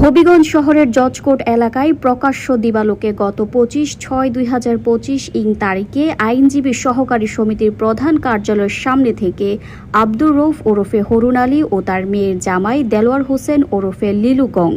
হবিগঞ্জ শহরের জজকোট এলাকায় প্রকাশ্য দিবালোকে গত পঁচিশ ছয় দুই হাজার পঁচিশ ইং তারিখে আইনজীবী সহকারী সমিতির প্রধান কার্যালয়ের সামনে থেকে আব্দুর রৌফ ওরফে হরুন আলী ও তার মেয়ের জামাই দেলোয়ার হোসেন ওরফে লিলু গং।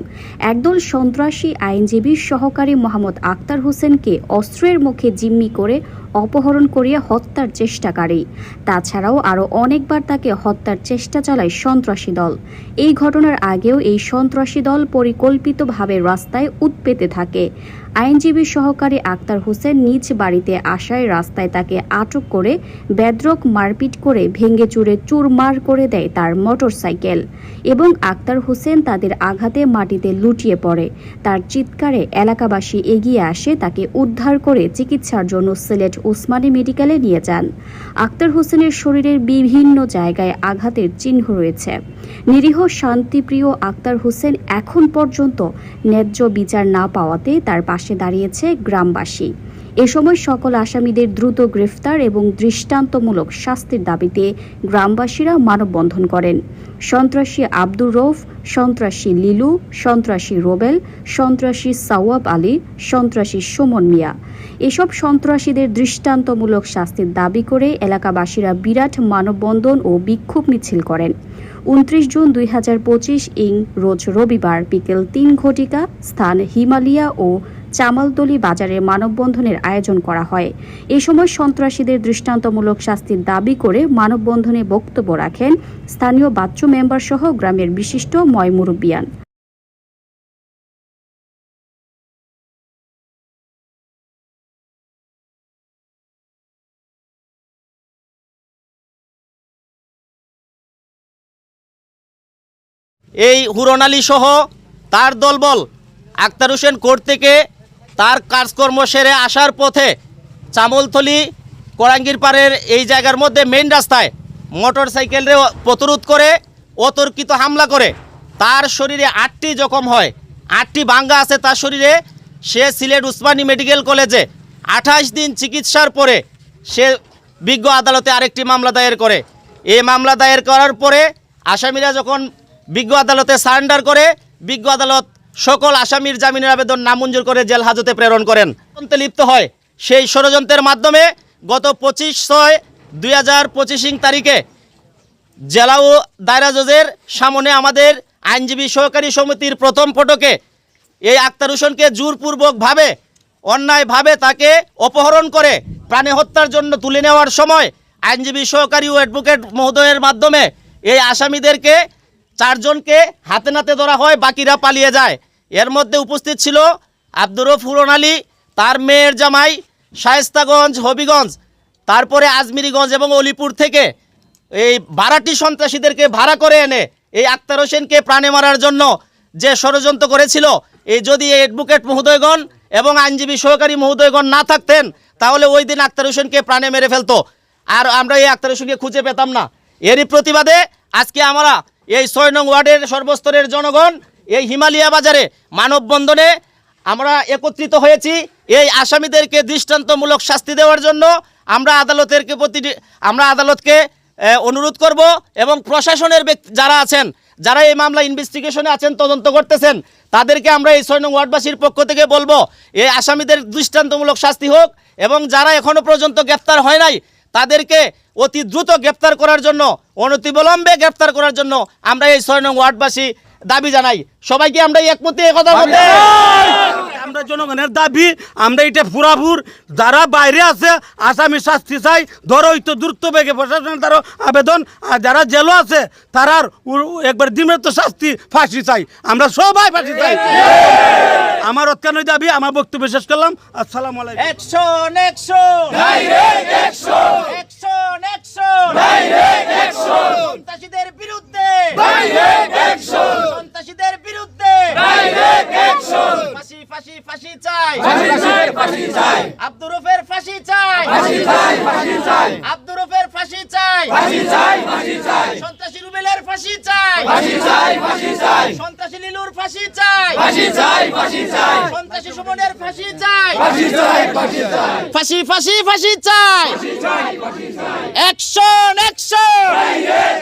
একদল সন্ত্রাসী আইনজীবী সহকারী মোহাম্মদ আক্তার হোসেনকে অস্ত্রের মুখে জিম্মি করে অপহরণ করিয়া হত্যার চেষ্টাকারী। তাছাড়াও আরও অনেকবার তাকে হত্যার চেষ্টা চালায় সন্ত্রাসী দল। এই ঘটনার আগেও এই সন্ত্রাসী দল পরিকল্পিতভাবে রাস্তায় উৎপেতে থাকে। আইনজীবী সহকারী আক্তার হোসেন নিজ বাড়িতে আসায় রাস্তায় তাকে আটক করে বেদ্রক মারপিট করে ভেঙে চুরে চুরমার করে দেয় তার মোটরসাইকেল। এবং আক্তার হোসেন তাদের আঘাতে মাটিতে লুটিয়ে পড়ে। তার চিৎকারে এলাকাবাসী এগিয়ে আসে, তাকে উদ্ধার করে চিকিৎসার জন্য সিলেট ওসমানী মেডিকেলে নিয়ে যান। আক্তার হোসেনের শরীরের বিভিন্ন জায়গায় আঘাতের চিহ্ন রয়েছে। নিরীহ শান্তিপ্রিয় আক্তার হোসেন এখন পর্যন্ত ন্যায্য বিচার না পাওয়াতে তার পাশে দাঁড়িয়েছে গ্রামবাসী। এ সময় সকল আসামিদের দ্রুত গ্রেফতার এবং দৃষ্টান্তমূলক শাস্তির দাবিতে গ্রামবাসীরা মানববন্ধন করেন। সন্ত্রাসী আব্দুর রৌফ সন্ত্রাসী লিলু, সন্ত্রাসী রোবেল, সন্ত্রাসী সাওয়াব আলী, সন্ত্রাসী সুমন মিয়া। এসব সন্ত্রাসীদের দৃষ্টান্তমূলক শাস্তির দাবি করে এলাকাবাসীরা বিরাট মানববন্ধন ও বিক্ষোভ মিছিল করেন। উনত্রিশ জুন দুই হাজার পঁচিশ ইং, রোজ রবিবার বিকেল তিন ঘটিকা, স্থান হিমালিয়া ও চামালতলি বাজারে মানববন্ধনের আয়োজন করা হয়। এ সময় সন্ত্রাসীদের দৃষ্টান্তমূলক শাস্তির দাবি করে মানববন্ধনে বক্তব্য রাখেন স্থানীয় বাচ্চু মেম্বার সহ গ্রামের বিশিষ্ট ময় মুরব্বিয়ান। এই হুরন সহ তার দলবল আক্তার হোসেন কোর্ট থেকে তার কাজকর্ম সেরে আসার পথে চামলথলি কোরাঙ্গির পাড়ের এই জায়গার মধ্যে মেন রাস্তায় মোটর সাইকেলে প্রতিরোধ করে, অতর্কিত হামলা করে। তার শরীরে আটটি জখম হয়। আটটি বাঙ্গা আছে তার শরীরে। সে সিলেট উসমানী মেডিকেল কলেজে আঠাশ দিন চিকিৎসার পরে সে বিজ্ঞ আদালতে আরেকটি মামলা দায়ের করে। এই মামলা দায়ের করার পরে আসামিরা যখন বিজ্ঞ আদালতে সারেন্ডার করে বিজ্ঞ আদালত সকল আসামির জামিনের আবেদন নামঞ্জুর করে জেল হাজতে প্রেরণ করেন। লিপ্ত হয় সেই ষড়যন্ত্রের মাধ্যমে গত পঁচিশ ছয় দুই হাজার পঁচিশিং তারিখে জেলা ও দায়রা জজের সামনে আমাদের আইনজীবী সহকারী সমিতির প্রথম ফটকে এই আক্তার হোসেনকে জোরপূর্বকভাবে, অন্যায়ভাবে তাকে অপহরণ করে প্রাণে হত্যার জন্য তুলে নেওয়ার সময় আইনজীবী সহকারী ও অ্যাডভোকেট মহোদয়ের মাধ্যমে এই আসামিদেরকে চারজনকে হাতে নাতে ধরা হয়, বাকিরা পালিয়ে যায়। এর মধ্যে উপস্থিত ছিল আব্দুর ফুরন আলী, তার মেয়ের জামাই শায়েস্তাগঞ্জ, হবিগঞ্জ, তারপরে আজমিরিগঞ্জ এবং অলিপুর থেকে এই ভাড়াটি সন্ত্রাসীদেরকে ভাড়া করে এনে এই আক্তার হোসেনকে প্রাণে মারার জন্য যে ষড়যন্ত্র করেছিল, এই যদি এই অ্যাডভোকেট মহোদয়গণ এবং আইনজীবী সহকারী মহোদয়গণ না থাকতেন, তাহলে ওই দিন আক্তার হোসেনকে প্রাণে মেরে ফেলতো। আর আমরা এই আক্তার হোসেনকে খুঁজে পেতাম না। এরই প্রতিবাদে আজকে আমরা এই ছয় নং ওয়ার্ডের সর্বস্তরের জনগণ, এই হিমালয়া বাজারে মানববন্ধনে আমরা একত্রিত হয়েছি। এই আসামিদেরকে দৃষ্টান্তমূলক শাস্তি দেওয়ার জন্য আমরা আদালতের প্রতি আমরা আদালতকে অনুরোধ করব এবং প্রশাসনের যারা আছেন, যারা এই মামলা ইনভেস্টিগেশনে আছেন, তদন্ত করতেছেন, তাদেরকে আমরা এই ছয় নং ওয়ার্ডবাসীর পক্ষ থেকে বলব, এই আসামিদের দৃষ্টান্তমূলক শাস্তি হোক এবং যারা এখনও পর্যন্ত গ্রেপ্তার হয় নাই তাদেরকে অতি দ্রুত গ্রেপ্তার করার জন্য অনতিবিলম্বে গ্রেপ্তার করার জন্য আমরা এই ছয় নং ওয়ার্ডবাসী দাবি জানাই। সবাইকে আমরা একমতে একথা বলতে। আমরা জনগণের দাবি আমরা এটা পুরাপুর যারা বাইরে আছে আসামি শাস্তি চাই ধরো তো দ্রুত বেগে প্রশাসনের দ্বারা আবেদন আর যারা জেলও আছে তারার একবার দিনের তো শাস্তি ফাঁসি চাই। আমরা সবাই ফাঁসি চাই। আমার অত্যান্য দাবি আমার বক্তব্য শেষ করলাম। আসসালামু আলাইকুম action action direct action action action direct action সন্ত্রাসীদের বিরুদ্ধে ডাইরেক্ট অ্যাকশন সন্ত্রাসীদের বিরুদ্ধে ডাইরেক্ট অ্যাকশন ফাঁসি ফাঁসি ফাঁসি চাই ফাঁসি চাই ফাঁসি চাই আব্দুর রফের ফাঁসি চাই ফাঁসি চাই ফাঁসি চাই আব্দুর রফের ফাঁসি চাই ফাঁসি চাই ফাঁসি চাই সন্ত্রাসী রুবেলের ফাঁসি চাই ফাঁসি চাই ফাঁসি চাই সন্ত্রাসী লিলুর ফাঁসি চাই ফাঁসি চাই ফাঁসি চাই সন্ত্রাসী সুমনের ফাঁসি চাই ফাঁসি ফাঁসি ফাঁসি ফাঁসি চাই action action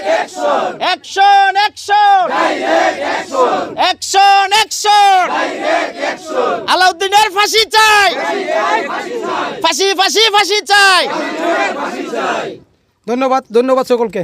action action action action ফাঁসি চাই। ফাঁসি ফাঁসি ফাঁসি চাই। ধন্যবাদ ধন্যবাদ সকলকে।